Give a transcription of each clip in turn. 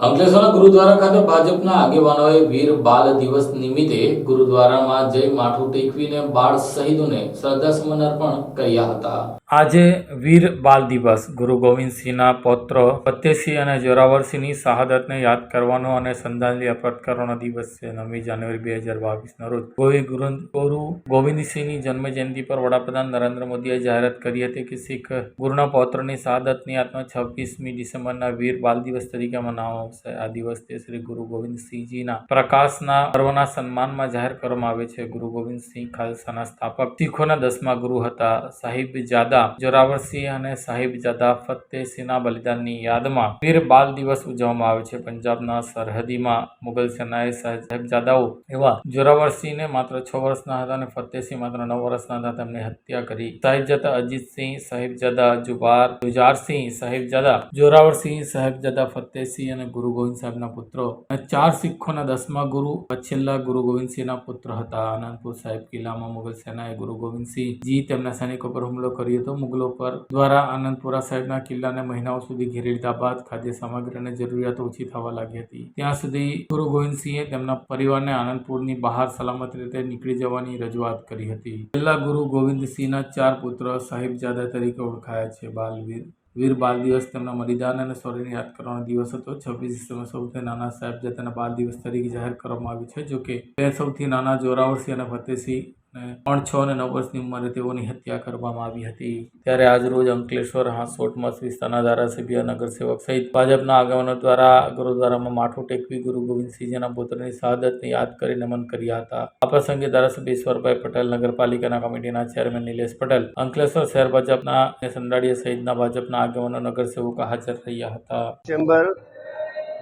અંકલેશ્વરના ગુરુદ્વારા ખાતે ભાજપના આગેવાનોએ વીર બાલ દિવસ નિમિત્તે ગુરુદ્વારામાં જય માથું ટેકવીને બાળ શહીદોને શ્રદ્ધાસુમન અર્પણ કર્યા હતા. આજે વીર બાલ દિવસ. ગુરુ ગોવિંદસિંહના પૌત્ર ફતેહસિંહ અને જોરાવરસિંહની શહાદતને યાદ કરવાનો અને શ્રદ્ધાંજલિ અર્પણ કરવાનો દિવસ છે. નવમી જાન્યુઆરી બે હજાર બાવીસના રોજ ગુરુ ગુરુ ગોવિંદસિંહની જન્મ જયંતિ પર વડાપ્રધાન નરેન્દ્ર મોદીએ જાહેરાત કરી હતી કે શીખ ગુરુના પૌત્રની શહાદતની યાદમાં છવ્વીસમી ડિસેમ્બરના વીર બાલ દિવસ તરીકે મનાવવામાં આવશે. આ દિવસ શ્રી ગુરુ ગોવિંદસિંહજીના પ્રકાશના પર્વના સન્માનમાં જાહેર કરવામાં આવે છે. ગુરુ ગોવિંદસિંહ ખાલસાના સ્થાપક શીખોના દસમા ગુરુ હતા. સાહિબજાદા જોરાવરસિંહ અને સાહિબજાદા ફતેહસિંહના બલિદાનની યાદમાં વીર બાલ દિવસ ઉજવવામાં આવે છે. પંજાબના સરહદીમાં મુગલ સેનાએ સાહેબજાદાઓ એવા જોરાવરસિંહને માત્ર છ વર્ષના હતા અને ફતેહસિંહ માત્ર નવ વર્ષના હતા. તેમની હત્યા કરી. સાહિબજાદા અજીતસિંહ સાહિબજાદા જુબાર, જુજારસિંહ સાહિબજાદા જોરાવરસિંહ સાહેબજાદા ફતેહસિંહ અને ગુરુ ગોવિંદ સાહેબના પુત્રો અને ચાર શીખોના દસમા ગુરુ છેલ્લા ગુરુ ગોવિંદસિંહના પુત્ર હતા. આનંદપુર સાહેબ કિલ્લામાં મુગલ સેનાએ ગુરુ ગોવિંદસિંહજી તેમના સૈનિકો પર હુમલો કર્યો હતો. મુગલો પર દ્વારા આનંદપુરા સાહેબના કિલ્લાને મહિનાઓ સુધી ઘેરી લીધા બાદ ખાદ્ય સામગ્રી અને જરૂરિયાતો ઓછી થવા લાગી હતી. ત્યાં સુધી ગુરુ ગોવિંદસિંહે તેમના પરિવારને આનંદપુરની બહાર સલામત રીતે નીકળી જવાની રજૂઆત કરી હતી. છેલ્લા ગુરુ ગોવિંદસિંહના ચાર પુત્ર સાહિબજાદા તરીકે ઓળખાયા છે. બાલવીર વીર બાલ દિવસ તેમના બલિદાન અને શૌર્યને યાદ કરવાનો દિવસ હતો. છવ્વીસ ડિસેમ્બર સૌથી નાના સાહેબજાદાના બાલ દિવસ તરીકે જાહેર કરવામાં આવ્યું છે જોકે બે સૌથી નાના જોરાવરસિંહ અને ફતેહસિંહ ને ત્રણ છ અને નવ વર્ષની ઉંમરે તેઓની હત્યા કરવામાં આવી હતી. ત્યારે આજરોજ અંકલેશ્વર હાંસોટ વિસ્તારના ધારાસભ્ય નગરસેવક સહિત ભાજપના આગેવાનો દ્વારા ગુરુદ્વારામાં માથું ટેકવી ગુરુ ગોવિંદસિંહજીના પુત્રની શહાદતને યાદ કરી નમન કર્યા હતા. આ પ્રસંગે ધારાસભ્ય ઈશ્વરભાઈ પટેલ, નગરપાલિકાના કમિટીના ચેરમેન નિલેશ પટેલ, અંકલેશ્વર શહેર ભાજપના અને સંડાડીયા સહિતના ભાજપના આગેવાનો નગરસેવકો હાજર રહ્યા હતા. ડિસેમ્બર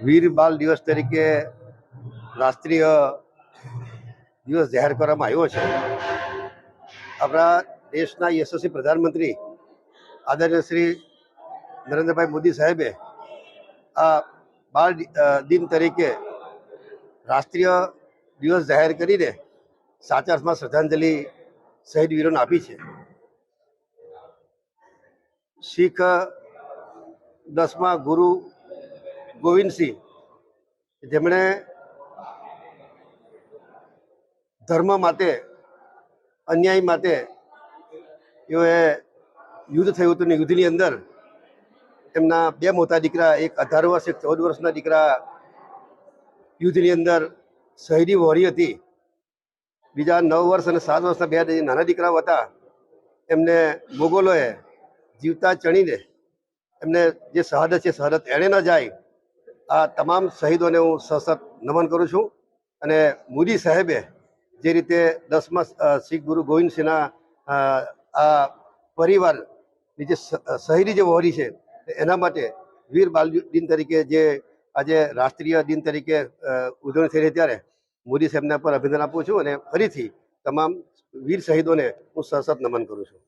વીર બાલ દિવસ તરીકે રાષ્ટ્રીય દિવસ જાહેર કરવામાં આવ્યો છે. આપણા દેશના યશસ્વી પ્રધાનમંત્રી આદરણીય શ્રી નરેન્દ્રભાઈ મોદી સાહેબે આ બાળ દિન તરીકે રાષ્ટ્રીય દિવસ જાહેર કરીને સાચા અર્થમાં શ્રદ્ધાંજલિ શહીદ વીરોને આપી છે. શીખ દસમા ગુરુ ગોવિંદસિંહ, જેમણે ધર્મ માટે, અન્યાય માટે એઓએ યુદ્ધ થયું હતું ને યુદ્ધની અંદર એમના બે મોટા દીકરા, એક અઢાર વર્ષ, એક ચૌદ વર્ષના દીકરા યુદ્ધની અંદર શહીદી વહોરી હતી. બીજા નવ વર્ષ અને સાત વર્ષના બે નાના દીકરાઓ હતા. એમને મોગલોએ જીવતા ચણીને એમને જે શહાદત છે, શહાદત એણે ન જાય, આ તમામ શહીદોને હું સશક્ત નમન કરું છું. અને મોદી સાહેબે જે રીતે દસમા શીખ ગુરુ ગોવિંદસિંહના આ પરિવારની જે શહેરી જે વહોરી છે, એના માટે વીર બાલ દિન તરીકે જે આજે રાષ્ટ્રીય દિન તરીકે ઉજવણી થઈ રહી ત્યારે મોદી સાહેબના પર અભિનંદન આપું છું અને ફરીથી તમામ વીર શહીદોને હું સશત નમન કરું છું.